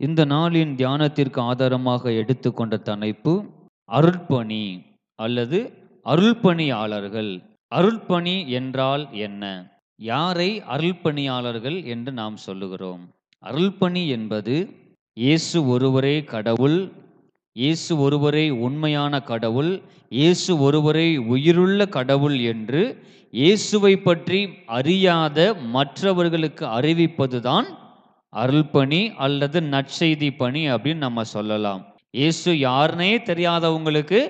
இந்த நாளின் தியானத்திற்கு ஆதாரமாக எடுத்துக்கொண்ட தலைப்பு அருட்பணி அல்லது அருள்பணியாளர்கள். அருள்பணி என்றால் என்ன? யாரை அருள்பணியாளர்கள் என்று நாம் சொல்லுகிறோம்? அருள்பணி என்பது இயேசு ஒருவரே கடவுள் இயேசு ஒருவரே உண்மையான கடவுள் இயேசு ஒருவரே உயிருள்ள கடவுள் என்று இயேசுவை பற்றி அறியாத மற்றவர்களுக்கு அறிவிப்பதுதான் அருள்பணி அல்லது நற்செய்தி பணி அப்படின்னு நம்ம சொல்லலாம். இயேசு யாருனே தெரியாதவங்களுக்கு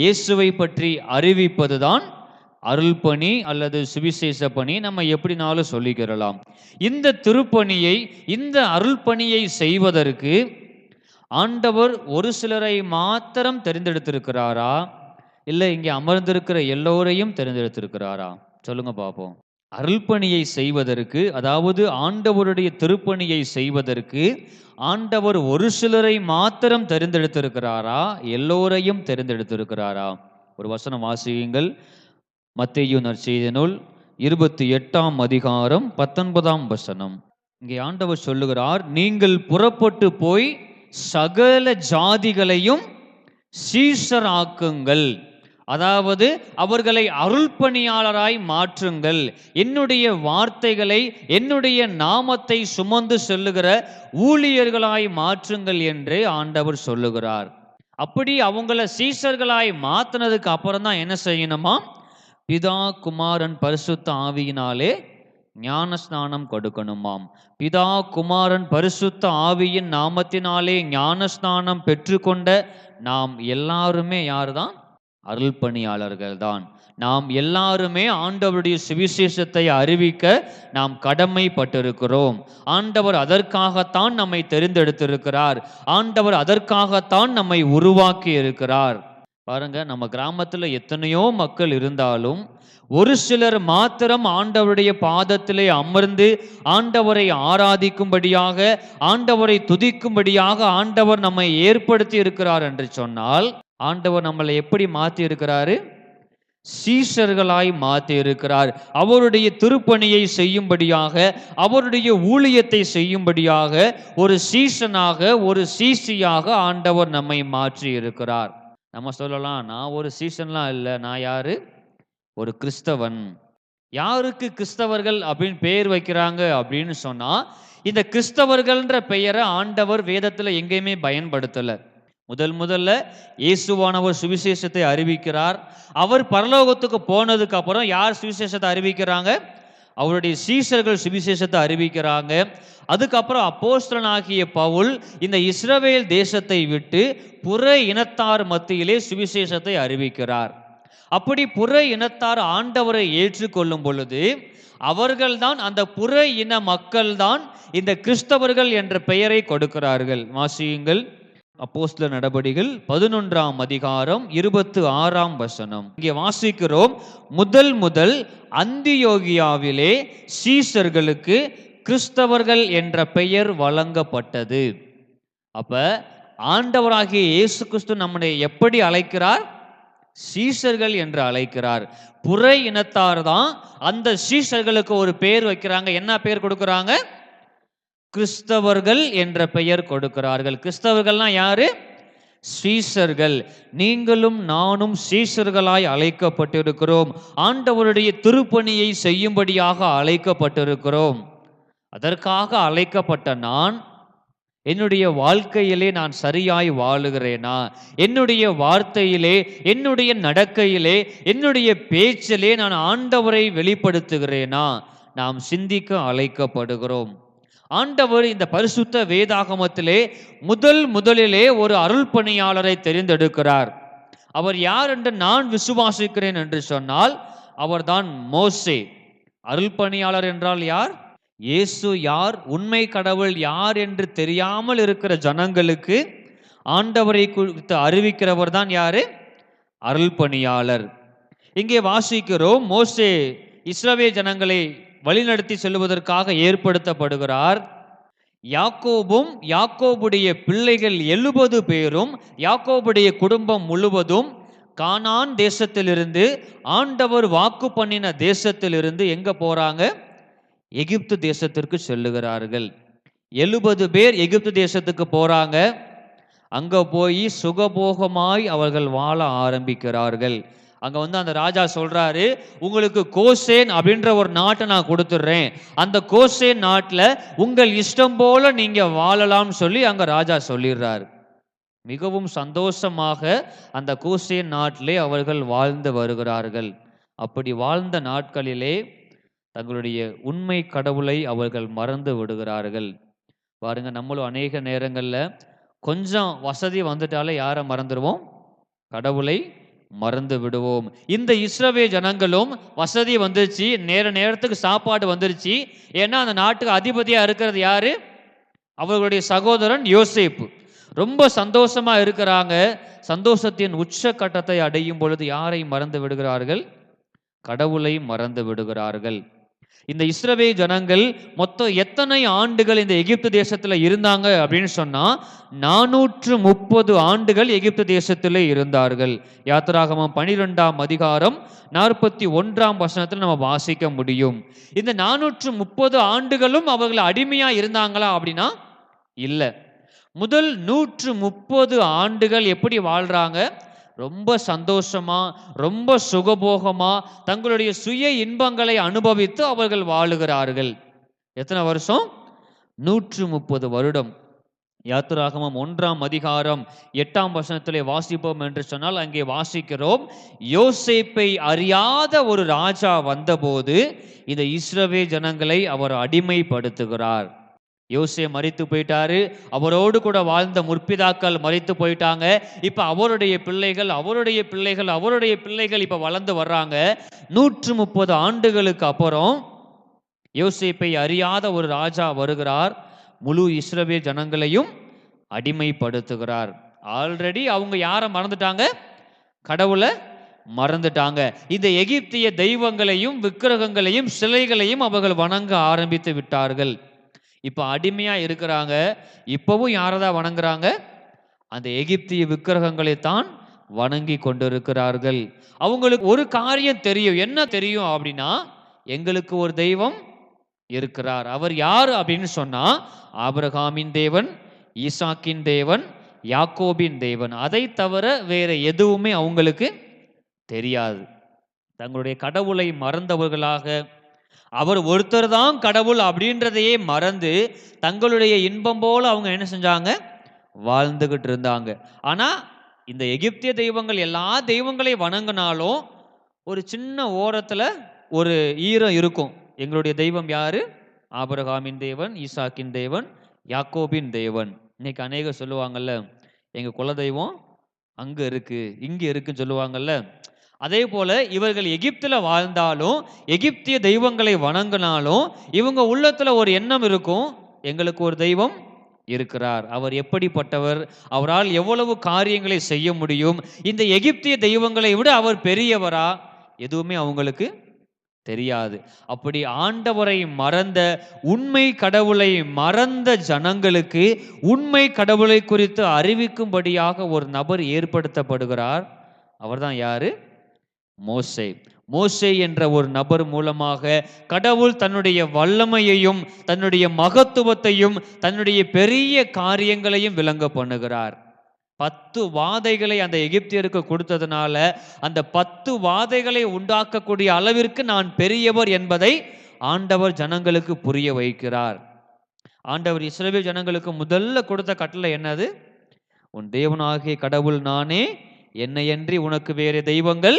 இயேசுவை பற்றி அறிவிப்பதுதான் அருள்பணி அல்லது சுவிசேஷ பணி நம்ம எப்படினாலும் சொல்லிக்கிறலாம். இந்த திருப்பணியை இந்த அருள்பணியை செய்வதற்கு ஆண்டவர் ஒரு சிலரை மாத்திரம் தெரிந்தெடுத்திருக்கிறாரா? இல்லை இங்கே அமர்ந்திருக்கிற எல்லோரையும் தெரிந்தெடுத்திருக்கிறாரா? சொல்லுங்க பார்ப்போம். அருள்பணியை செய்வதற்கு அதாவது ஆண்டவருடைய திருப்பணியை செய்வதற்கு ஆண்டவர் ஒரு சிலரை மாத்திரம் தெரிந்தெடுத்திருக்கிறாரா? எல்லோரையும் தெரிந்தெடுத்திருக்கிறாரா? ஒரு வசனம் வாசியுங்கள். மத்தையுனர் நற்செய்தி நூல் இருபத்தி எட்டாம் அதிகாரம் பத்தொன்பதாம் வசனம். இங்கே ஆண்டவர் சொல்லுகிறார் நீங்கள் புறப்பட்டு போய் சகல ஜாதிகளையும் சீஷராக்குங்கள் அதாவது அவர்களை அருள்பணியாளராய் மாற்றுங்கள். என்னுடைய வார்த்தைகளை என்னுடைய நாமத்தை சுமந்து செல்லுகிற ஊழியர்களாய் மாற்றுங்கள் என்று ஆண்டவர் சொல்லுகிறார். அப்படி அவங்கள சீசர்களாய் மாத்தினதுக்கு அப்புறம் தான் என்ன செய்யணுமா? பிதா குமாரன் பரிசுத்த ஆவியினாலே ஞான ஸ்நானம் கொடுக்கணுமாம். பிதா குமாரன் பரிசுத்த ஆவியின் நாமத்தினாலே ஞான ஸ்நானம் பெற்றுக்கொண்ட நாம் எல்லாருமே அருள் பணியாளர்கள் தான். நாம் எல்லாருமே ஆண்டவருடைய சுவிசேஷத்தை அறிவிக்க நாம் கடமைப்பட்டிருக்கிறோம். ஆண்டவர் அதற்காகத்தான் நம்மை தெரிந்தெடுத்திருக்கிறார். ஆண்டவர் அதற்காகத்தான் நம்மை உருவாக்கி இருக்கிறார் பாருங்க நம்ம கிராமத்தில் எத்தனையோ மக்கள் இருந்தாலும் ஒரு சிலர் மாத்திரம் ஆண்டவருடைய பாதத்திலே அமர்ந்து ஆண்டவரை ஆராதிக்கும்படியாக ஆண்டவரை துதிக்கும்படியாக ஆண்டவர் நம்மை ஏற்படுத்தி இருக்கிறார் என்று சொன்னால் ஆண்டவர் நம்மளை எப்படி மாற்றி இருக்கிறாரு சீஷர்களாய் மாற்றி இருக்கிறார் அவருடைய திருப்பணியை செய்யும்படியாக அவருடைய ஊழியத்தை செய்யும்படியாக ஒரு சீசனாக ஒரு சீசியாக ஆண்டவர் நம்மை மாற்றி இருக்கிறார் நம்ம சொல்லலாம் நான் ஒரு சீசன்லாம் இல்லை நான் யாரு? ஒரு கிறிஸ்தவன். யாருக்கு கிறிஸ்தவர்கள் அப்படின்னு பெயர் வைக்கிறாங்க அப்படின்னு சொன்னா இந்த கிறிஸ்தவர்கள்ன்ற பெயரை ஆண்டவர் வேதத்துல எங்கேயுமே பயன்படுத்தலை. முதல் முதல்ல இயேசுவானவர் சுவிசேஷத்தை அறிவிக்கிறார். அவர் பரலோகத்துக்கு போனதுக்கு அப்புறம் யார் சுவிசேஷத்தை அறிவிக்கிறாங்க? அவருடைய சீசர்கள் சுவிசேஷத்தை அறிவிக்கிறாங்க. அதுக்கப்புறம் அப்போஸ்தலனாகிய பவுல் இந்த இஸ்ரவேல் தேசத்தை விட்டு புற இனத்தார் மத்தியிலே சுவிசேஷத்தை அறிவிக்கிறார். அப்படி புற இனத்தார் ஆண்டவரை ஏற்றுக்கொள்ளும் பொழுது அவர்கள்தான் அந்த புற இன மக்கள்தான் இந்த கிறிஸ்தவர்கள் என்ற பெயரை கொடுக்கிறார்கள். வாசியுங்கள். அப்போஸ்ல நடபடிகள் பதினொன்றாம் அதிகாரம் இருபத்து ஆறாம் வசனம். இங்கே வாசிக்கிறோம் முதல் முதல் அந்தியோகியாவிலே சீசர்களுக்கு கிறிஸ்தவர்கள் என்ற பெயர் வழங்கப்பட்டது. அப்ப ஆண்டவராகிய இயேசு கிறிஸ்து நம்மளை எப்படி அழைக்கிறார்? சீசர்கள் என்று அழைக்கிறார். புற இனத்தார் தான் அந்த சீஷர்களுக்கு ஒரு பெயர் வைக்கிறாங்க. என்ன பெயர் கொடுக்குறாங்க? கிறிஸ்தவர்கள் என்ற பெயர் கொடுக்கிறார்கள். கிறிஸ்தவர்கள்னா யாரு? சீசர்கள் நீங்களும் நானும் சீசர்களாய் அழைக்கப்பட்டிருக்கிறோம். ஆண்டவருடைய திருப்பணியை செய்யும்படியாக அழைக்கப்பட்டிருக்கிறோம். அதற்காக அழைக்கப்பட்ட நான் என்னுடைய வாழ்க்கையிலே நான் சரியாய் வாழுகிறேனா? என்னுடைய வார்த்தையிலே என்னுடைய நடக்கையிலே என்னுடைய பேச்சிலே நான் ஆண்டவரை வெளிப்படுத்துகிறேனா? நாம் சிந்திக்க அழைக்கப்படுகிறோம். ஆண்டவர் இந்த பரிசுத்த வேதாகமத்திலே முதல் முதலிலே ஒரு அருள் பணியாளரை தெரிந்தெடுக்கிறார். அவர் யார் என்று நான் விசுவாசிக்கிறேன் என்று சொன்னால் அவர்தான் மோசே. அருள் பணியாளர் என்றால் யார்? இயேசு யார்? உண்மை கடவுள் யார் என்று தெரியாமல் இருக்கிற ஜனங்களுக்கு ஆண்டவரை குறித்து அறிவிக்கிறவர் தான் யாரு? அருள் பணியாளர் இங்கே வாசிக்கிறோம் மோசே இஸ்ரவே ஜனங்களை வழிநடத்தி செல்வதற்காக ஏற்படுத்தப்படுகிறார். யாக்கோபும் யாக்கோபுடைய பிள்ளைகள் எழுபது பேரும் யாக்கோபுடைய குடும்பம் முழுவதும் கானான் தேசத்திலிருந்து ஆண்டவர் வாக்கு பண்ணின தேசத்திலிருந்து எங்க போறாங்க? எகிப்து தேசத்திற்கு செல்லுகிறார்கள். எழுபது பேர் எகிப்து தேசத்துக்கு போறாங்க. அங்க போய் சுகபோகமாய் அவர்கள் வாழ ஆரம்பிக்கிறார்கள். அங்க வந்து அந்த ராஜா சொல்றாரு உங்களுக்கு கோசேன் அப்படின்ற ஒரு நாட்டை நான் கொடுத்துட்றேன். அந்த கோசேன் நாட்டில் உங்கள் இஷ்டம் போல நீங்க வாழலாம்னு சொல்லி அங்க ராஜா சொல்லிடுறாரு. மிகவும் சந்தோஷமாக அந்த கோசேன் நாட்டிலே அவர்கள் வாழ்ந்து வருகிறார்கள். அப்படி வாழ்ந்த நாட்களிலே தங்களுடைய உண்மை கடவுளை அவர்கள் மறந்து விடுகிறார்கள். பாருங்க நம்மளும் அநேக நேரங்களில் கொஞ்சம் வசதி வந்துட்டாலே யாரை மறந்துடுவோம் கடவுளை மறந்து விடுவோம். இந்த இஸ்ரவே ஜனங்களும் வசதி வந்துருச்சு. நேர நேரத்துக்கு சாப்பாடு வந்துருச்சு. ஏன்னா அந்த நாட்டுக்கு அதிபதியா இருக்கிறது யாரு? அவர்களுடைய சகோதரன் யோசிப்பு. ரொம்ப சந்தோஷமா இருக்கிறாங்க. சந்தோஷத்தின் உச்ச கட்டத்தை அடையும் பொழுது யாரை மறந்து விடுகிறார்கள்? கடவுளை மறந்து விடுகிறார்கள். இந்த இஸ்ரவே ஜனங்கள் மொத்தம் எத்தனை ஆண்டுகள் இந்த எகிப்து தேசத்தில் இருந்தாங்க அப்படின்னு சொன்னால் நானூற்று முப்பது ஆண்டுகள் எகிப்து தேசத்தில் இருந்தார்கள். யாத்திராகமம் பனிரெண்டாம் அதிகாரம் நாற்பத்தி ஒன்றாம் வசனத்தில் நம்ம வாசிக்க முடியும். இந்த நானூற்று முப்பது ஆண்டுகளும் அவர்கள் அடிமையாக இருந்தாங்களா அப்படின்னா இல்லை. முதல் நூற்று முப்பது ஆண்டுகள் எப்படி வாழ்கிறாங்க ரொம்ப சந்தோஷமா ரொம்ப சுகபோகமா தங்களுடைய சுய இன்பங்களை அனுபவித்து அவர்கள் வாழுகிறார்கள். எத்தனை வருஷம்? நூற்று முப்பது வருடம். யாத்திராகமம் ஒன்றாம் அதிகாரம் எட்டாம் வசனத்திலே வாசிப்போம் என்று சொன்னால் அங்கே வாசிக்கிறோம் யோசேப்பை அறியாத ஒரு ராஜா வந்தபோது இந்த இஸ்ரவே ஜனங்களை அவர் அடிமைப்படுத்துகிறார். யோசே மறித்து போயிட்டாரு. அவரோடு கூட வாழ்ந்த முற்பிதாக்கள் மறித்து போயிட்டாங்க. இப்ப அவருடைய பிள்ளைகள் அவருடைய பிள்ளைகள் அவருடைய பிள்ளைகள் இப்ப வளர்ந்து வர்றாங்க. நூற்று முப்பது ஆண்டுகளுக்கு அப்புறம் யோசேப்பை அறியாத ஒரு ராஜா வருகிறார். முழு இஸ்ரவே ஜனங்களையும் அடிமைப்படுத்துகிறார். ஆல்ரெடி அவங்க யாரை மறந்துட்டாங்க? கடவுளை மறந்துட்டாங்க. இந்த எகிப்திய தெய்வங்களையும் விக்கிரகங்களையும் சிலைகளையும் அவர்கள் வணங்க ஆரம்பித்து விட்டார்கள். இப்போ அடிமையா இருக்கிறாங்க. இப்பவும் யாரதான் வணங்குறாங்க? அந்த எகிப்திய விக்கிரகங்களை தான் வணங்கி கொண்டிருக்கிறார்கள். அவங்களுக்கு ஒரு காரியம் தெரியும். என்ன தெரியும் அப்படின்னா எங்களுக்கு ஒரு தெய்வம் இருக்கிறார். அவர் யார் அப்படின்னு சொன்னா ஆபிரகாமின் தேவன் ஈசாக்கின் தேவன் யாக்கோபின் தேவன். அதை தவிர வேற எதுவுமே அவங்களுக்கு தெரியாது. தங்களுடைய கடவுளை மறந்தவர்களாக அவர் ஒருத்தர் தான் கடவுள் அப்படின்றதையே மறந்து தங்களுடைய இன்பம் போல அவங்க என்ன செஞ்சாங்க? வாழ்ந்துகிட்டு இருந்தாங்க. ஆனா இந்த எகிப்திய தெய்வங்கள் எல்லா தெய்வங்களையும் வணங்கினாலும் ஒரு சின்ன ஓரத்துல ஒரு ஈரம் இருக்கும். எங்களுடைய தெய்வம் யாரு? ஆபரகாமின் தேவன் ஈசாக்கின் தேவன் யாக்கோபின் தேவன். இன்னைக்கு அநேகம் சொல்லுவாங்கல்ல எங்க குலதெய்வம் அங்க இருக்கு இங்க இருக்குன்னு சொல்லுவாங்கல்ல அதே போல இவர்கள் எகிப்தில் வாழ்ந்தாலும் எகிப்திய தெய்வங்களை வணங்கினாலும் இவங்க உள்ளத்துல ஒரு எண்ணம் இருக்கும் எங்களுக்கு ஒரு தெய்வம் இருக்கிறார். அவர் எப்படிப்பட்டவர்? அவரால் எவ்வளவு காரியங்களை செய்ய முடியும்? இந்த எகிப்திய தெய்வங்களை விட அவர் பெரியவரா? எதுவுமே அவங்களுக்கு தெரியாது. அப்படி ஆண்டவரை மறந்த உண்மை கடவுளை மறந்த ஜனங்களுக்கு உண்மை கடவுளை குறித்து அறிவிக்கும்படியாக ஒரு நபர் ஏற்படுத்தப்படுகிறார். அவர்தான் யாரு? மோசே. மோசே என்ற ஒரு நபர் மூலமாக கடவுள் தன்னுடைய வல்லமையையும் தன்னுடைய மகத்துவத்தையும் தன்னுடைய பெரிய காரியங்களையும் விளங்க பண்ணுகிறார். பத்து வாதைகளை அந்த எகிப்தியருக்கு கொடுத்ததுனால அந்த பத்து வாதைகளை உண்டாக்கக்கூடிய அளவிற்கு நான் பெரியவர் என்பதை ஆண்டவர் ஜனங்களுக்கு புரிய வைக்கிறார். ஆண்டவர் இஸ்ரேல் ஜனங்களுக்கு முதல்ல கொடுத்த கட்டளை என்னது? உன் தேவனாகிய கடவுள் நானே என்னையன்றி உனக்கு வேறு தெய்வங்கள்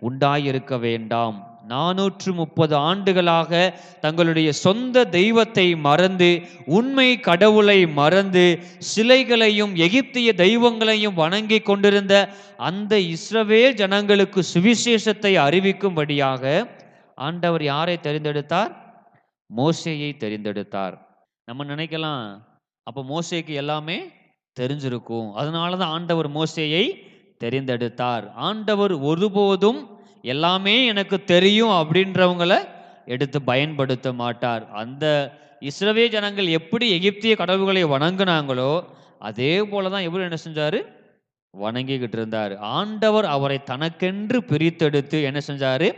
உண்டாயிருக்க வேண்டாம். நானூற்று முப்பது ஆண்டுகளாக தங்களுடைய சொந்த தெய்வத்தை மறந்து உண்மை கடவுளை மறந்து சிலைகளையும் எகிப்திய தெய்வங்களையும் வணங்கி கொண்டிருந்த அந்த இஸ்ரவேல் ஜனங்களுக்கு சுவிசேஷத்தை அறிவிக்கும்படியாக ஆண்டவர் யாரை தெரிந்தெடுத்தார்? மோசையை தெரிந்தெடுத்தார். நம்ம நினைக்கலாம் அப்போ மோசைக்கு எல்லாமே தெரிஞ்சிருக்கும். அதனால தான் ஆண்டவர் மோசையை தெரிந்தெடுத்தார். ஆண்டவர் ஒருபோதும் எல்லாமே எனக்கு தெரியும் அப்படின்றவங்கள எடுத்து பயன்படுத்த மாட்டார். அந்த இஸ்ரவே ஜனங்கள் எப்படி எகிப்திய கடவுள்களை வணங்கினாங்களோ அதே போல தான் இவர் என்ன செஞ்சாரு? வணங்கிக்கிட்டு இருந்தார். ஆண்டவர் அவரை தனக்கென்று பிரித்தெடுத்து என்ன செஞ்சாரு?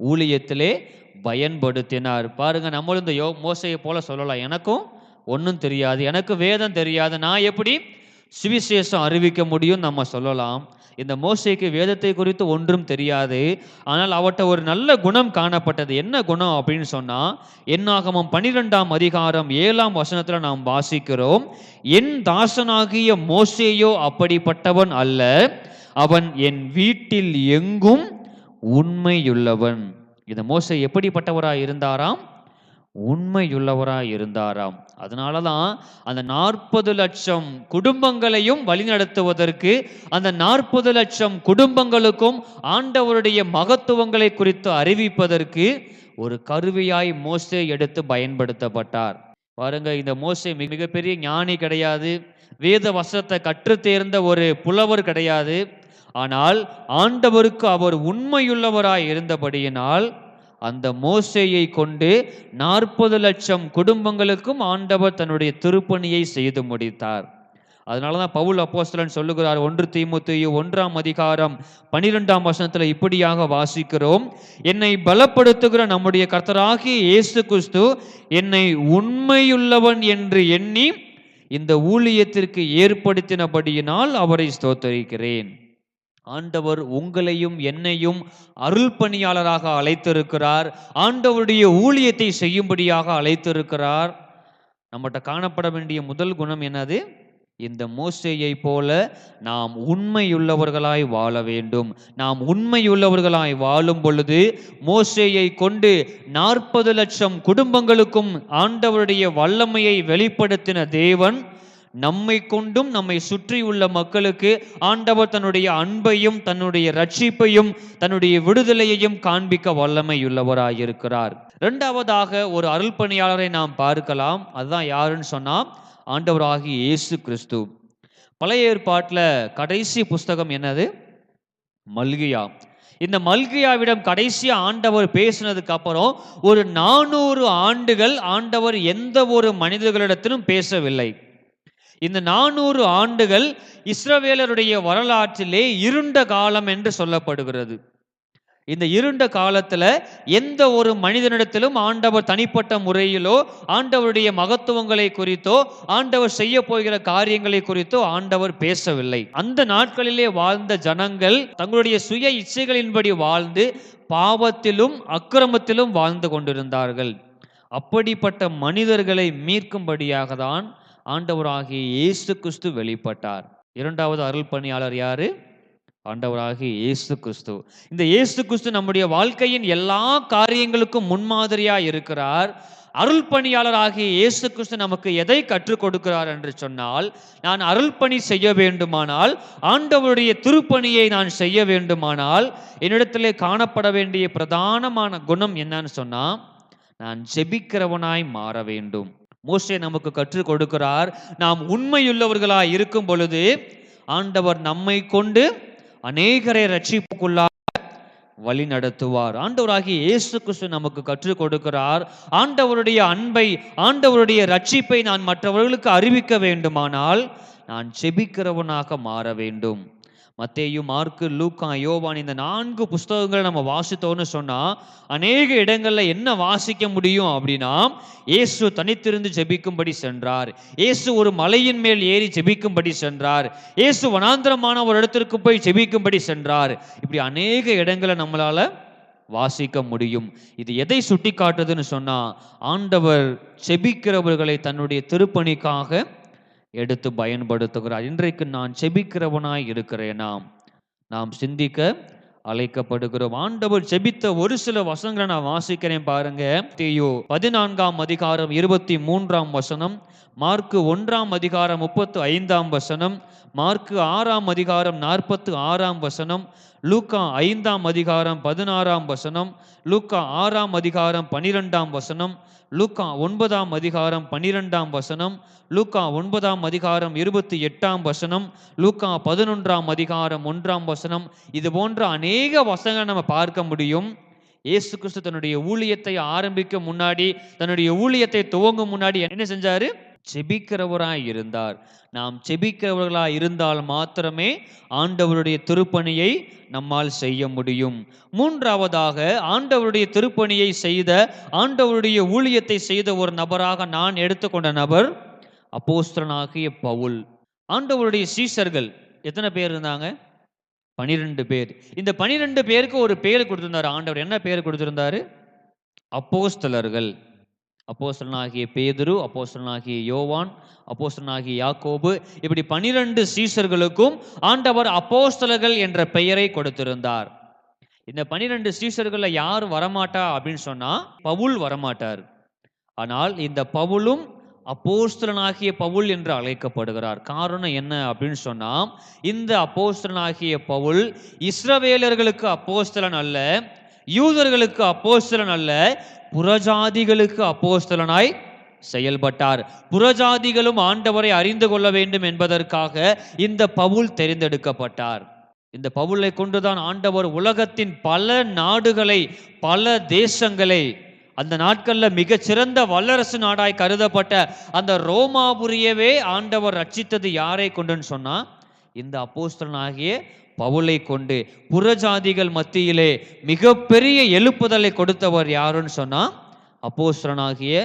ஊழியத்திலே பயன்படுத்தினார். பாருங்க நம்மளும் இந்த யோ மோசையை போல சொல்லலாம். எனக்கும் ஒன்றும் தெரியாது. எனக்கு வேதம் தெரியாது. நான் எப்படி சுவிசேஷம் அறிவிக்க முடியும் நம்ம சொல்லலாம். இந்த மோசைக்கு வேதத்தை குறித்து ஒன்றும் தெரியாது. ஆனால் அவட்ட ஒரு நல்ல குணம் காணப்பட்டது. என்ன குணம் அப்படின்னு சொன்னா என்னாகமம் பனிரெண்டாம் அதிகாரம் ஏழாம் வசனத்துல நாம் வாசிக்கிறோம் என் தாசனாகிய மோசேயோ அப்படிப்பட்டவன் அல்ல. அவன் என் வீட்டில் எங்கும் உண்மையுள்ளவன். இந்த மோசை எப்படிப்பட்டவராய் இருந்தாராம்? உண்மையுள்ளவராக இருந்தாராம் அதனால தான் அந்த நாற்பது லட்சம் குடும்பங்களையும் வழிநடத்துவதற்கு அந்த நாற்பது லட்சம் குடும்பங்களுக்கும் ஆண்டவருடைய மகத்துவங்களை குறித்து அறிவிப்பதற்கு ஒரு கருவியாய் மோசே எடுத்து பயன்படுத்தப்பட்டார். பாருங்க இந்த மோசை மிக- மிகப்பெரிய ஞானி கிடையாது. வேத வசத்தை கற்று தேர்ந்த ஒரு புலவர் கிடையாது. ஆனால் ஆண்டவருக்கு அவர் உண்மையுள்ளவராய் இருந்தபடியினால் அந்த மோசையை கொண்டு நாற்பது லட்சம் குடும்பங்களுக்கும் ஆண்டவர் தன்னுடைய திருப்பணியை செய்து முடித்தார். அதனால தான் பவுல் அப்போஸ்தலன் சொல்லுகிறார் ஒன்று தீமுத்தையு ஒன்றாம் அதிகாரம் பனிரெண்டாம் வசனத்தில் இப்படியாக வாசிக்கிறோம். என்னை பலப்படுத்துகிற நம்முடைய கர்த்தராகிய இயேசு கிறிஸ்து என்னை உண்மையுள்ளவன் என்று எண்ணி இந்த ஊழியத்திற்கு ஏற்படுத்தினபடியினால் அவரை ஸ்தோத்தரிக்கிறேன். ஆண்டவர் உங்களையும் என்னையும் அருள் பணியாளராக அழைத்திருக்கிறார். ஆண்டவருடைய ஊழியத்தை செய்யும்படியாக அழைத்திருக்கிறார். நம்மகிட்ட காணப்பட வேண்டிய முதல் குணம் என்னது? இந்த மோசையை போல நாம் உண்மையுள்ளவர்களாய் வாழ வேண்டும். நாம் உண்மையுள்ளவர்களாய் வாழும் பொழுது மோசையை கொண்டு நாற்பது லட்சம் குடும்பங்களுக்கும் ஆண்டவருடைய வல்லமையை வெளிப்படுத்தின தேவன் நம்மை கொண்டும் நம்மை சுற்றியுள்ள மக்களுக்கு ஆண்டவர் தன்னுடைய அன்பையும் தன்னுடைய ரட்சிப்பையும் தன்னுடைய விடுதலையையும் காண்பிக்க வல்லமையுள்ளவராயிருக்கிறார். இரண்டாவதாக ஒரு அருள்பணியாளரை நாம் பார்க்கலாம். அதுதான் யாருன்னு சொன்னா ஆண்டவராகி இயேசு கிறிஸ்து. பழைய ஏற்பாட்டில் கடைசி புஸ்தகம் என்னது? மல்கியா. இந்த மல்கியாவிடம் கடைசி ஆண்டவர் பேசினதுக்கு அப்புறம் ஒரு நானூறு ஆண்டுகள் ஆண்டவர் எந்த ஒரு மனிதர்களிடத்திலும் பேசவில்லை. இந்த நானூறு ஆண்டுகள் இஸ்ரவேலருடைய வரலாற்றிலே இருண்ட காலம் என்று சொல்லப்படுகிறது. இந்த இருண்ட காலத்துல எந்த ஒரு மனிதனிடத்திலும் ஆண்டவர் தனிப்பட்ட முறையிலோ ஆண்டவருடைய மகத்துவங்களை குறித்தோ ஆண்டவர் செய்ய போகிற காரியங்களை குறித்தோ ஆண்டவர் பேசவில்லை. அந்த நாட்களிலே வாழ்ந்த ஜனங்கள் தங்களுடைய சுய இச்சைகளின்படி வாழ்ந்து பாவத்திலும் அக்கிரமத்திலும் வாழ்ந்து கொண்டிருந்தார்கள். அப்படிப்பட்ட மனிதர்களை மீட்கும்படியாக தான் ஆண்டவராகிய இயேசு கிறிஸ்து வெளிப்பட்டார். இரண்டாவது அருள் பணியாளர் யாரு? ஆண்டவராகிய இயேசு கிறிஸ்து. இந்த இயேசு கிறிஸ்து நம்முடைய வாழ்க்கையின் எல்லா காரியங்களுக்கும் முன்மாதிரியா இருக்கிறார். அருள் பணியாளராகிய இயேசு கிறிஸ்து நமக்கு எதை கற்றுக் கொடுக்கிறார் என்று சொன்னால் நான் அருள் பணி செய்ய வேண்டுமானால் ஆண்டவருடைய திருப்பணியை நான் செய்ய வேண்டுமானால் என்னிடத்திலே காணப்பட வேண்டிய பிரதானமான குணம் என்னன்னு சொன்னா நான் ஜெபிக்கிறவனாய் மாற வேண்டும். மோசே நமக்கு கற்றுக் கொடுக்கிறார். நாம் உண்மையுள்ளவர்களாய் இருக்கும் பொழுது ஆண்டவர் நம்மை கொண்டு அநேகரை ரட்சிப்புக்குள்ளாக வழி நடத்துவார். ஆண்டவராகிய இயேசு கிறிஸ்து நமக்கு கற்றுக் கொடுக்கிறார். ஆண்டவருடைய அன்பை ஆண்டவருடைய ரட்சிப்பை நான் மற்றவர்களுக்கு அறிவிக்க வேண்டுமானால் நான் செபிக்கிறவனாக மாற வேண்டும். மத்தேயு மார்க்கு லூக்கா யோவான் இந்த நான்கு புஸ்தகங்களை நம்ம வாசித்தோம்னு சொன்னால் அநேக இடங்களில் என்ன வாசிக்க முடியும் அப்படின்னா இயேசு தனித்திருந்து ஜெபிக்கும்படி சென்றார். இயேசு ஒரு மலையின் மேல் ஏறி ஜெபிக்கும்படி சென்றார். இயேசு வனாந்திரமான ஒரு இடத்திற்கு போய் ஜெபிக்கும்படி சென்றார். இப்படி அநேக இடங்களை நம்மளால் வாசிக்க முடியும். இது எதை சுட்டி காட்டுதுன்னு சொன்னால் ஆண்டவர் செபிக்கிறவர்களை தன்னுடைய திருப்பணிக்காக எடுத்து பயன்படுத்துகிறார். இன்றைக்கு நான் செபிக்கிறவனாய் இருக்கிறேனாம். நாம் சிந்திக்க அழைக்கப்படுகிறோம். ஆண்டவர் செபித்த ஒரு சில வசனங்களை நான் வாசிக்கிறேன் பாருங்க. தீயோ பதினான்காம் அதிகாரம் இருபத்தி மூன்றாம் வசனம் மார்க்கு ஒன்றாம் அதிகாரம் முப்பத்து ஐந்தாம் வசனம் மார்க்கு ஆறாம் அதிகாரம் நாற்பத்து ஆறாம் வசனம் லூக்கா ஐந்தாம் அதிகாரம் பதினாறாம் வசனம் லூக்கா ஆறாம் அதிகாரம் பனிரெண்டாம் வசனம் லூக்கா ஒன்பதாம் அதிகாரம் பனிரெண்டாம் வசனம் லூக்கா ஒன்பதாம் அதிகாரம் இருபத்தி எட்டாம் வசனம் லூக்கா பதினொன்றாம் அதிகாரம் ஒன்றாம் வசனம். இது போன்ற அநேக வசனங்களை நம்ம பார்க்க முடியும். இயேசு கிறிஸ்து தன்னுடைய ஊழியத்தை ஆரம்பிக்க முன்னாடி தன்னுடைய ஊழியத்தை துவங்கும் முன்னாடி என்ன செஞ்சாரு? செபிக்கிறவராய் இருந்தார். நாம் செபிக்கிறவர்களாய் இருந்தால் மாத்திரமே ஆண்டவருடைய திருப்பணியை நம்மால் செய்ய முடியும். மூன்றாவதாக ஆண்டவருடைய திருப்பணியை செய்த ஆண்டவருடைய ஊழியத்தை செய்த ஒரு நபராக நான் எடுத்துக்கொண்ட நபர் அப்போஸ்தரனாகிய பவுல். ஆண்டவருடைய சீசர்கள் எத்தனை பேர் இருந்தாங்க? பனிரெண்டு பேர். இந்த பனிரெண்டு பேருக்கு ஒரு பேர் கொடுத்திருந்தார் ஆண்டவர். என்ன பேர் கொடுத்திருந்தாரு? அப்போஸ்தலர்கள். அப்போசனாகிய பேதுரு அப்போஸ்தலனாகிய யோவான் அப்போஸ்தலனாகிய யாக்கோபு இப்படி பனிரெண்டு சீசர்களுக்கும் ஆண்டவர் அப்போஸ்தலர்கள் என்ற பெயரை கொடுத்திருந்தார். இந்த பனிரெண்டு சீஷர்கள்ல யார் வரமாட்டா அப்படின்னு சொன்னா பவுல் வரமாட்டார். ஆனால் இந்த பவுலும் அப்போஸ்தலனாகிய பவுல் என்று அழைக்கப்படுகிறார். காரணம் என்ன அப்படின்னு சொன்னால் இந்த அப்போஸ்தலனாகிய பவுல் இஸ்ரவேலர்களுக்கு அப்போஸ்தலன் அல்ல யூதர்களுக்கு அப்போஸ்தலன் அல்ல புறஜாதிகளுக்கு அப்போஸ்தலனாய் செயல்பட்டார். புறஜாதிகளும் ஆண்டவரை அறிந்து கொள்ள வேண்டும் என்பதற்காக இந்த பவுல் தெரிந்தெடுக்கப்பட்டார். இந்த பவுலை கொண்டுதான் ஆண்டவர் உலகத்தின் பல நாடுகளை பல தேசங்களை அந்த நாட்கள்ல மிகச்சிறந்த வல்லரசு நாடாய் கருதப்பட்ட அந்த ரோமாபுரியவே ஆண்டவர் ரட்சித்தது யாரை கொண்டுன்னு சொன்னா இந்த அப்போஸ்தலனாகிய பவுலை கொண்டு புறஜாதிகள் மத்தியிலே மிகப்பெரிய எழுப்புதலை கொடுத்தவர் யாருன்னு சொன்னா அப்போஸ்தலனாகிய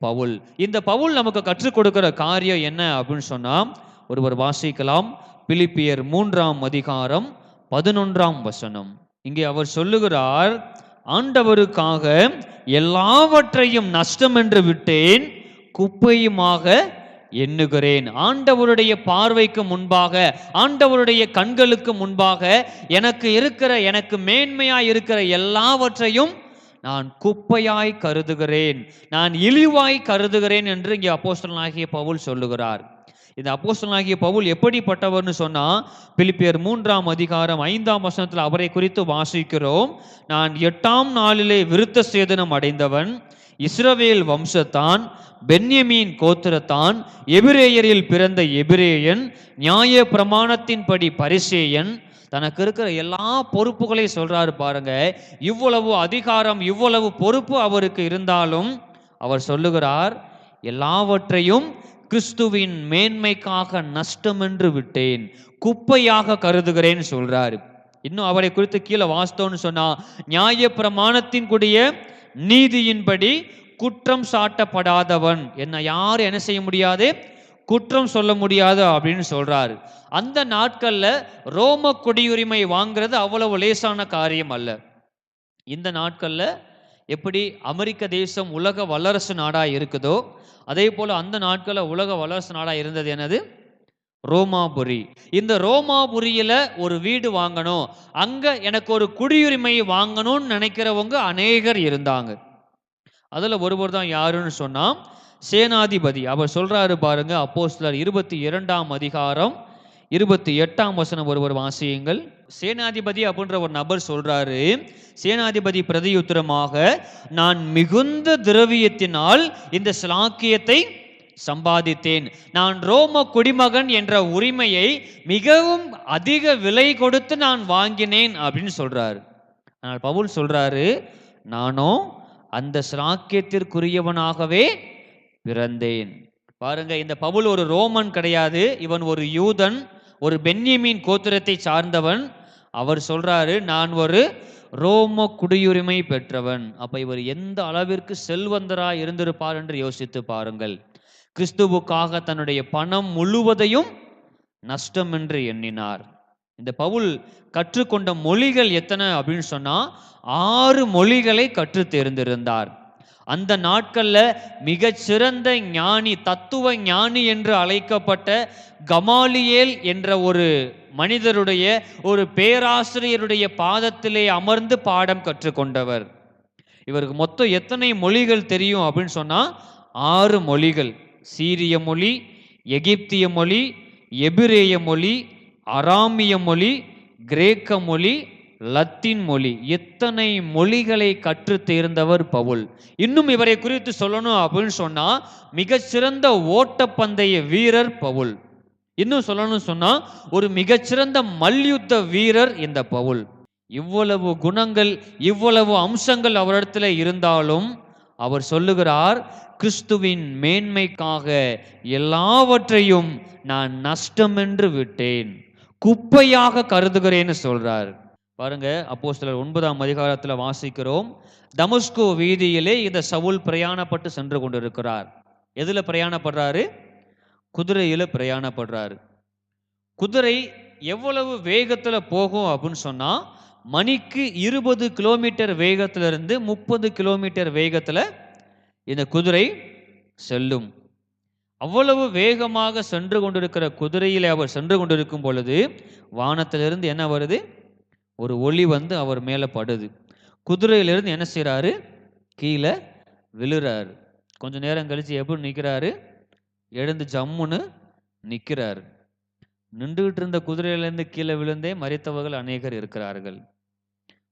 பவுல். இந்த பவுல் நமக்கு கற்றுக் கொடுக்கிற காரியம் என்ன அப்படின்னு சொன்னா ஒருவர் வாசிக்கலாம். பிலிப்பியர் மூன்றாம் அதிகாரம் பதினொன்றாம் வசனம். இங்கே அவர் சொல்லுகிறார் ஆண்டவருக்காக எல்லாவற்றையும் நஷ்டம் என்று விட்டேன் குப்பையுமாக எண்ணுகிறேன். ஆண்டவருடைய பார்வைக்கு முன்பாக ஆண்டவருடைய கண்களுக்கு முன்பாக எனக்கு இருக்கிற எனக்கு மேன்மையாய் இருக்கிற எல்லாவற்றையும் நான் குப்பையாய் கருதுகிறேன். நான் இழிவாய் கருதுகிறேன் என்று இங்கே அப்போஸ்தலனாகிய பவுல் சொல்லுகிறார். இந்த அப்போஸ்தலனாகிய பவுல் எப்படிப்பட்டவர்னு சொன்னா பிலிப்பியர் மூன்றாம் அதிகாரம் ஐந்தாம் வசனத்தில் அவரை குறித்து வாசிக்கிறோம். நான் எட்டாம் நாளிலே விருத்த சேதனம் அடைந்தவன் இஸ்ரவேல் வம்சத்தான் பென்யமீன் கோத்திரத்தான் எபிரேயரில் பிறந்த எபிரேயன் நியாய பிரமாணத்தின்படி பரிசேயன். தனக்கு இருக்கிற எல்லா பொறுப்புகளையும் சொல்றாரு பாருங்க. இவ்வளவு அதிகாரம் இவ்வளவு பொறுப்பு அவருக்கு இருந்தாலும் அவர் சொல்லுகிறார் எல்லாவற்றையும் கிறிஸ்துவின் மேன்மைக்காக நஷ்டமென்று விட்டேன் குப்பையாக கருதுகிறேன் சொல்றாரு. இன்னும் அவரை குறித்து கீழே வாஸ்தோன்னு சொன்னா நியாய பிரமாணத்தின் கூடிய நீதியின்படி குற்றம் சாட்டப்படாதவன். என்ன யாரும் என்ன செய்ய முடியாது? குற்றம் சொல்ல முடியாது அப்படின்னு சொல்றாரு. அந்த நாட்கள்ல ரோம குடியுரிமை வாங்குறது அவ்வளவு லேசான காரியம் அல்ல. இந்த நாட்கள்ல எப்படி அமெரிக்க தேசம் உலக வல்லரசு நாடா இருக்குதோ அதே போல அந்த நாட்கள்ல உலக வல்லரசு நாடா இருந்தது என்னது? ரோமாபுரி. இந்த ரோமாபுரியில ஒரு வீடு வாங்கணும். அங்க எனக்கு ஒரு குடியுரிமை வாங்கணும்னு நினைக்கிறவங்க அநேகர் இருந்தாங்க. அதுல ஒருவர் தான் யாருன்னு சொன்னா சேனாதிபதி. அவர் சொல்றாரு பாருங்க அப்போஸ்தலர் இருபத்தி இரண்டாம் அதிகாரம் இருபத்தி எட்டாம் வசனம் ஒருவர் வாசியுங்கள். சேனாதிபதி அப்படின்ற ஒரு நபர் சொல்றாரு சேனாதிபதி பிரதியுத்திரமாக நான் மிகுந்த திரவியத்தினால் இந்த ஸ்லாக்கியத்தை சம்பாதித்தேன். நான் ரோம குடிமகன் என்ற உரிமையை மிகவும் அதிக விலை கொடுத்து நான் வாங்கினேன் அப்படின்னு சொல்றாரு. ஆனால் பவுல் சொல்றாரு நானும் அந்த சிராக்கியத்திற்குரியவனாகவே பிறந்தேன். பாருங்க இந்த பவுல் ஒரு ரோமன் கிடையாது இவன் ஒரு யூதன் ஒரு பென்யமீன் கோத்திரத்தை சார்ந்தவன். அவர் சொல்றாரு நான் ஒரு ரோம குடியுரிமை பெற்றவன். அப்ப இவர் எந்த அளவிற்கு செல்வந்தராய் இருந்திருப்பார் என்று யோசித்து பாருங்கள். கிறிஸ்துவுக்காக தன்னுடைய பணம் முழுவதையும் நஷ்டம் என்று எண்ணினார். இந்த பவுல் கற்றுக்கொண்ட மொழிகள் எத்தனை அப்படின்னு சொன்னா ஆறு மொழிகளை கற்று தேர்ந்திருந்தார். அந்த நாட்கள்ல மிகச்சிறந்த ஞானி தத்துவ ஞானி என்று அழைக்கப்பட்ட கமாலியேல் என்ற ஒரு மனிதருடைய ஒரு பேராசிரியருடைய பாதத்திலே அமர்ந்து பாடம் கற்றுக்கொண்டவர். இவருக்கு மொத்தம் எத்தனை மொழிகள் தெரியும் அப்படின்னு சொன்னா ஆறு மொழிகள். சீரிய மொழி எகிப்திய மொழி எபிரேய மொழி அராமிய மொழி கிரேக்க மொழி லத்தீன் மொழி. எத்தனை மொழிகளை கற்று தேர்ந்தவர் பவுல்? இன்னும் இவரை குறித்து சொல்லணும் அப்படின்னு சொன்னா மிகச்சிறந்த ஓட்டப்பந்தய வீரர் பவுல். இன்னும் சொல்லணும் சொன்னா ஒரு மிகச்சிறந்த மல்யுத்த வீரர் இந்த பவுல். இவ்வளவு குணங்கள் இவ்வளவு அம்சங்கள் அவரிடத்துல இருந்தாலும் அவர் சொல்லுகிறார் கிறிஸ்துவின் மேன்மைக்காக எல்லாவற்றையும் நான் நஷ்டமென்று விட்டேன். குப்பையாக கருதுகிறேன்னு சொல்றார். பாருங்க சிலர் ஒன்பதாம் அதிகாரத்தில் வாசிக்கிறோம். தமஸ்கோ வீதியிலே இந்த சவுல் பிரயாணப்பட்டு சென்று கொண்டிருக்கிறார். எதில் பிரயாணப்படுறாரு? குதிரையில் பிரயாணப்படுறாரு. குதிரை எவ்வளவு வேகத்தில் போகும் அப்படின்னு சொன்னால் மணிக்கு இருபது கிலோமீட்டர் வேகத்திலிருந்து முப்பது கிலோமீட்டர் வேகத்தில் இந்த குதிரை செல்லும். அவ்வளவு வேகமாக சென்று கொண்டிருக்கிற குதிரையில் அவர் சென்று கொண்டிருக்கும் பொழுது வானத்திலிருந்து என்ன வருது? ஒரு ஒளி வந்து அவர் மேலே படுது. குதிரையிலிருந்து என்ன செய்கிறாரு கீழே விழுறாரு. கொஞ்ச நேரம் கழித்து எப்படி நிற்கிறாரு எழுந்து ஜம்முன்னு நிற்கிறாரு நின்றுகிட்டு இருந்த குதிரையிலேருந்து கீழே விழுந்தே மறித்தவர்கள் அநேகர் இருக்கிறார்கள்.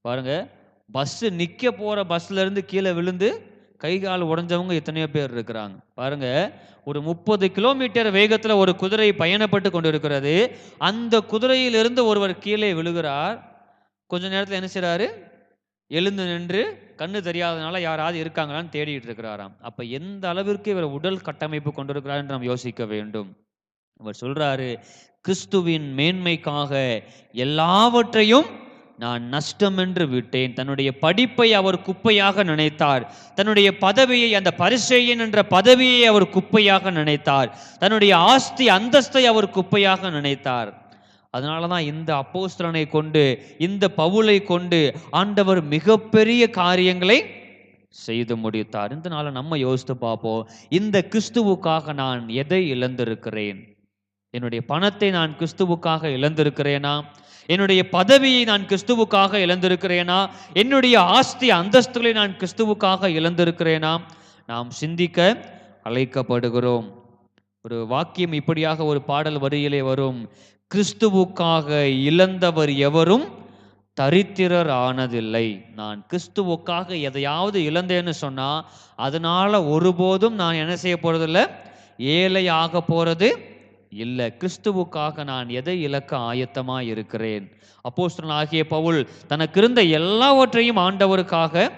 பாருங்க பஸ் நிக்க போற பஸ்ல இருந்து கீழே விழுந்து கை கால் உடைஞ்சவங்க எத்தனையோ பேர் இருக்கிறாங்க. பாருங்க ஒரு முப்பது கிலோமீட்டர் வேகத்துல ஒரு குதிரை பயணப்பட்டு கொண்டிருக்கிறது. அந்த குதிரையிலிருந்து ஒருவர் கீழே விழுகிறார். கொஞ்ச நேரத்தில் என்ன செய்றாரு? எழுந்து நின்று கண்ணு தெரியாதனால யாராவது இருக்காங்களான்னு தேடிட்டு இருக்கிறாராம். அப்ப எந்த அளவிற்கு இவர் உடல் கட்டமைப்பு கொண்டிருக்கிறார் என்று நாம் யோசிக்க வேண்டும். அவர் சொல்றாரு கிறிஸ்துவின் மேன்மைக்காக எல்லாவற்றையும் நான் நஷ்டம் என்று விட்டேன். தன்னுடைய படிப்பை அவர் குப்பையாக நினைத்தார். தன்னுடைய பதவியை அந்த பரிசெயன் என்ற பதவியை அவர் குப்பையாக நினைத்தார். தன்னுடைய ஆஸ்தி அந்தஸ்தை அவர் குப்பையாக நினைத்தார். அதனால தான் இந்த அப்போஸ்தலனை கொண்டு இந்த பவுலை கொண்டு ஆண்டவர் மிகப்பெரிய காரியங்களை செய்து முடித்தார். இந்த நாளை நம்ம யோசித்து பார்ப்போம் இந்த கிறிஸ்துவுக்காக நான் எதை இழந்திருக்கிறேன்? என்னுடைய பணத்தை நான் கிறிஸ்துவுக்காக இழந்திருக்கிறேனா? என்னுடைய பதவியை நான் கிறிஸ்துவுக்காக இழந்திருக்கிறேனா? என்னுடைய ஆஸ்தி அந்தஸ்துகளை நான் கிறிஸ்துவுக்காக இழந்திருக்கிறேனா? நாம் சிந்திக்க அழைக்கப்படுகிறோம். ஒரு வாக்கியம் இப்படியாக ஒரு பாடல் வரியிலே வரும். கிறிஸ்துவுக்காக இழந்தவர் எவரும் தரித்திரர் ஆனதில்லை நான் கிறிஸ்துவுக்காக எதையாவது இழந்தேன்னு சொன்னா அதனால ஒருபோதும் நான் என்ன செய்ய போறதில்ல? ஏழை ஆக போறது இல்லை கிறிஸ்துவுக்காக நான் எதை இழக்க ஆயத்தமாக இருக்கிறேன்? அப்போஸ்தலன் ஆகிய பவுல் தனக்கு இருந்த எல்லாவற்றையும் ஆண்டவருக்காக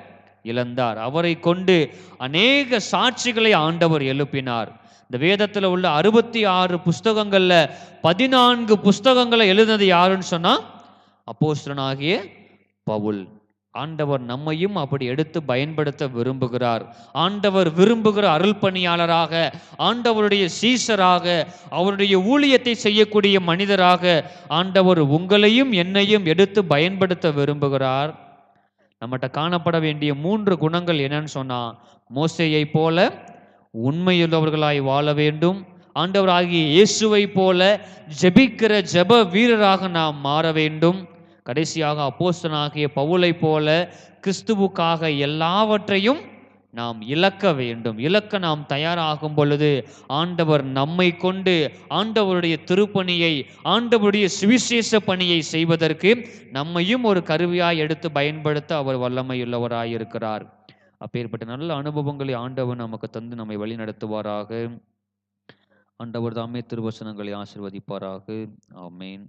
இழந்தார். அவரை கொண்டு அநேக சாட்சிகளை ஆண்டவர் எழுப்பினார். இந்த வேதத்தில் உள்ள அறுபத்தி ஆறு புஸ்தகங்களில் பதினான்கு புஸ்தகங்களை எழுதினது யாருன்னு சொன்னால் சொன்னா அப்போஸ்தலனாகிய பவுல். ஆண்டவர் நம்மையும் அப்படி எடுத்து பயன்படுத்த விரும்புகிறார். ஆண்டவர் விரும்புகிற அருள் பணியாளராக ஆண்டவருடைய சீசராக அவருடைய ஊழியத்தை செய்யக்கூடிய மனிதராக ஆண்டவர் உங்களையும் என்னையும் எடுத்து பயன்படுத்த விரும்புகிறார். நம்மகிட்ட காணப்பட வேண்டிய மூன்று குணங்கள் என்னன்னு சொன்னா மோசையை போல உண்மையுள்ளவர்களாய் வாழ வேண்டும். ஆண்டவராகிய இயேசுவை போல ஜெபிக்கிற ஜெப வீரராக நாம் மாற வேண்டும். கடைசியாக அப்போஸ்தனாகிய பவுலை போல கிறிஸ்துவுக்காக எல்லாவற்றையும் நாம் இழக்க வேண்டும். இழக்க நாம் தயாராகும் பொழுது ஆண்டவர் நம்மை கொண்டு ஆண்டவருடைய திருப்பணியை ஆண்டவருடைய சுவிசேஷ பணியை செய்வதற்கு நம்மையும் ஒரு கருவியாய் எடுத்து பயன்படுத்த அவர் வல்லமையுள்ளவராயிருக்கிறார். அப்பேற்பட்ட நல்ல அனுபவங்களை ஆண்டவர் நமக்கு தந்து நம்மை வழி நடத்துவாராக. ஆண்டவர் தாமே திருவசனங்களை ஆசிர்வதிப்பாராக. ஆமேன்.